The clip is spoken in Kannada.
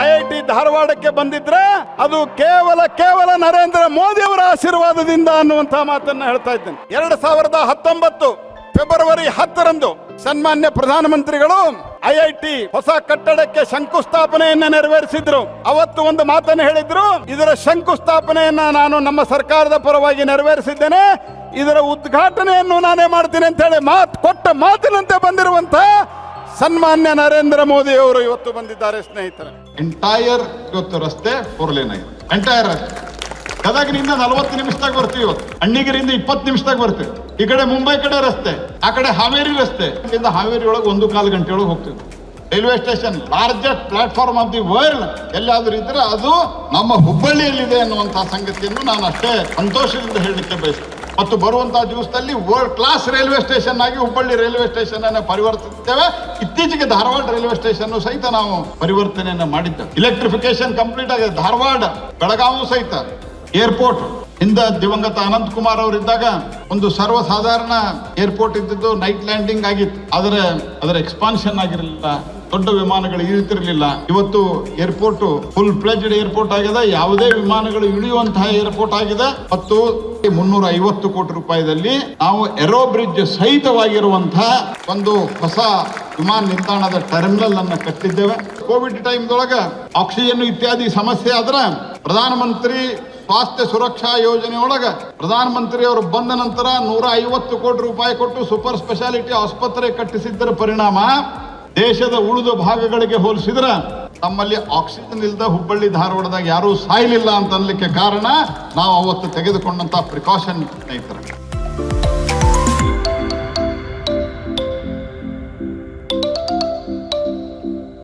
ಐ ಐ ಟಿ ಧಾರವಾಡಕ್ಕೆ ಬಂದಿದ್ರೆ ಅದು ಕೇವಲ ಕೇವಲ ನರೇಂದ್ರ ಮೋದಿ ಅವರ ಆಶೀರ್ವಾದದಿಂದ ಅನ್ನುವಂತಹ ಮಾತನ್ನ ಹೇಳ್ತಾ ಇದ್ದೇನೆ. ಎರಡು ಸಾವಿರದ ಹತ್ತೊಂಬತ್ತು ಫೆಬ್ರವರಿ ಹತ್ತರಂದು ಸನ್ಮಾನ್ಯ ಪ್ರಧಾನಮಂತ್ರಿಗಳು ಐ ಐ ಟಿ ಹೊಸ ಕಟ್ಟಡಕ್ಕೆ ಶಂಕುಸ್ಥಾಪನೆಯನ್ನ ನೆರವೇರಿಸಿದ್ರು. ಅವತ್ತು ಒಂದು ಮಾತನ್ನು ಹೇಳಿದ್ರು. ಇದರ ಶಂಕುಸ್ಥಾಪನೆಯನ್ನ ನಾನು ನಮ್ಮ ಸರ್ಕಾರದ ಪರವಾಗಿ ನೆರವೇರಿಸಿದ್ದೇನೆ. ಇದರ ಉದ್ಘಾಟನೆಯನ್ನು ನಾನೇ ಮಾಡ್ತೀನಿ ಅಂತ ಹೇಳಿ ಮಾತು ಕೊಟ್ಟ ಮಾತಿನಂತೆ ಬಂದಿರುವಂತಹ ಸನ್ಮಾನ್ಯ ನರೇಂದ್ರ ಮೋದಿ ಅವರು ಇವತ್ತು ಬಂದಿದ್ದಾರೆ ಸ್ನೇಹಿತರೆ. ಎಂಟೈರ್ ಇವತ್ತು ರಸ್ತೆ ಫೋರ್ ಲೇನ್ ಆಗಿದೆ. ಎಂಟೈರ್ ಗದಗಿನಿಂದ ನಲವತ್ತು ನಿಮಿಷದಾಗ ಬರ್ತೀವಿ ಇವತ್ತು. ಅಣ್ಣಿಗಿರಿಂದ ಇಪ್ಪತ್ತು ನಿಮಿಷದಾಗ ಬರ್ತೀವಿ. ಈ ಕಡೆ ಮುಂಬೈ ಕಡೆ ರಸ್ತೆ, ಆ ಕಡೆ ಹಾವೇರಿ ರಸ್ತೆ. ಇಲ್ಲಿಂದ ಹಾವೇರಿ ಒಳಗೆ ಒಂದು ಕಾಲು ಗಂಟೆ ಒಳಗೆ ಹೋಗ್ತೀವಿ. Railway station largest platform of the world ಎಲ್ಲಾದ್ರೂ ಇದ್ರೆ ಅದು ನಮ್ಮ ಹುಬ್ಬಳ್ಳಿಯಲ್ಲಿದೆ ಅನ್ನುವಂತಹ ಸಂಗತಿಯನ್ನು ನಾನು ಅಷ್ಟೇ ಸಂತೋಷದಿಂದ ಹೇಳಲಿಕ್ಕೆ ಬಯಸ್ತೇನೆ. ಮತ್ತು ಬರುವಂತಹ ದಿವಸದಲ್ಲಿ ವರ್ಲ್ಡ್ ಕ್ಲಾಸ್ ರೈಲ್ವೆ ಸ್ಟೇಷನ್ ಆಗಿ ಹುಬ್ಬಳ್ಳಿ ರೈಲ್ವೆ ಸ್ಟೇಷನ್ ಅನ್ನು ಪರಿವರ್ತಿಸುತ್ತೇವೆ. ಇತ್ತೀಚೆಗೆ ಧಾರವಾಡ ರೈಲ್ವೆ ಸ್ಟೇಷನ್ ಸಹಿತ ನಾವು ಪರಿವರ್ತನೆಯನ್ನು ಮಾಡಿದ್ದೇವೆ. ಇಲೆಕ್ಟ್ರಿಫಿಕೇಶನ್ ಕಂಪ್ಲೀಟ್ ಆಗಿದೆ. ಧಾರವಾಡ ಬೆಳಗಾವಿ ಸಹಿತ ಏರ್ಪೋರ್ಟ್ ಇಂದ ದಿವಂಗತ ಅನಂತ್ ಕುಮಾರ್ ಅವರಿದ್ದಾಗ ಒಂದು ಸರ್ವಸಾಧಾರಣ ಏರ್ಪೋರ್ಟ್ ಇದ್ದಿದ್ದು ನೈಟ್ ಲ್ಯಾಂಡಿಂಗ್ ಆಗಿತ್ತು. ಆದರೆ ಅದರ ಎಕ್ಸ್ಪಾನ್ಷನ್ ಆಗಿರಲಿಲ್ಲ. ದೊಡ್ಡ ವಿಮಾನಗಳು ಇಳಿತಿರಲಿಲ್ಲ. ಇವತ್ತು ಏರ್ಪೋರ್ಟ್ ಫುಲ್ ಪ್ಲೆಜ್ಡ್ ಏರ್ಪೋರ್ಟ್ ಆಗಿದೆ. ಯಾವುದೇ ವಿಮಾನಗಳು ಇಳಿಯುವಂತಹ ಏರ್ಪೋರ್ಟ್ ಆಗಿದೆ. ಮತ್ತು ಮುನ್ನೂರ ಐವತ್ತು ಕೋಟಿ ರೂಪಾಯಿದಲ್ಲಿ ನಾವು ಎರೋ ಬ್ರಿಡ್ಜ್ ಸಹಿತವಾಗಿರುವಂತಹ ಒಂದು ಹೊಸ ವಿಮಾನ ನಿಲ್ದಾಣದ ಟರ್ಮಿನಲ್ ಅನ್ನು ಕಟ್ಟಿದ್ದೇವೆ. ಕೋವಿಡ್ ಟೈಮ್ದೊಳಗೆ ಆಕ್ಸಿಜನ್ ಇತ್ಯಾದಿ ಸಮಸ್ಯೆ ಆದ್ರೆ ಪ್ರಧಾನಮಂತ್ರಿ ಸ್ವಾಸ್ಥ್ಯ ಸುರಕ್ಷಾ ಯೋಜನೆ ಒಳಗ ಪ್ರಧಾನಮಂತ್ರಿ ಅವರು ಬಂದ ನಂತರ ನೂರ ಐವತ್ತು ಕೋಟಿ ರೂಪಾಯಿ ಕೊಟ್ಟು ಸೂಪರ್ ಸ್ಪೆಷಾಲಿಟಿ ಆಸ್ಪತ್ರೆ ಕಟ್ಟಿಸಿದ್ದರ ಪರಿಣಾಮ ದೇಶದ ಉಳಿದ ಭಾಗಗಳಿಗೆ ಹೋಲಿಸಿದ್ರೆ ನಮ್ಮಲ್ಲಿ ಆಕ್ಸಿಜನ್ ಇಲ್ಲದ ಹುಬ್ಬಳ್ಳಿ ಧಾರವಾಡದಾಗ ಯಾರೂ ಸಾಯಲಿಲ್ಲ ಅಂತ ಅನ್ಲಿಕ್ಕೆ ಕಾರಣ ನಾವು ಅವತ್ತು ತೆಗೆದುಕೊಂಡಂತ ಪ್ರಿಕಾಷನ್ ಸ್ನೇಹಿತರೆ.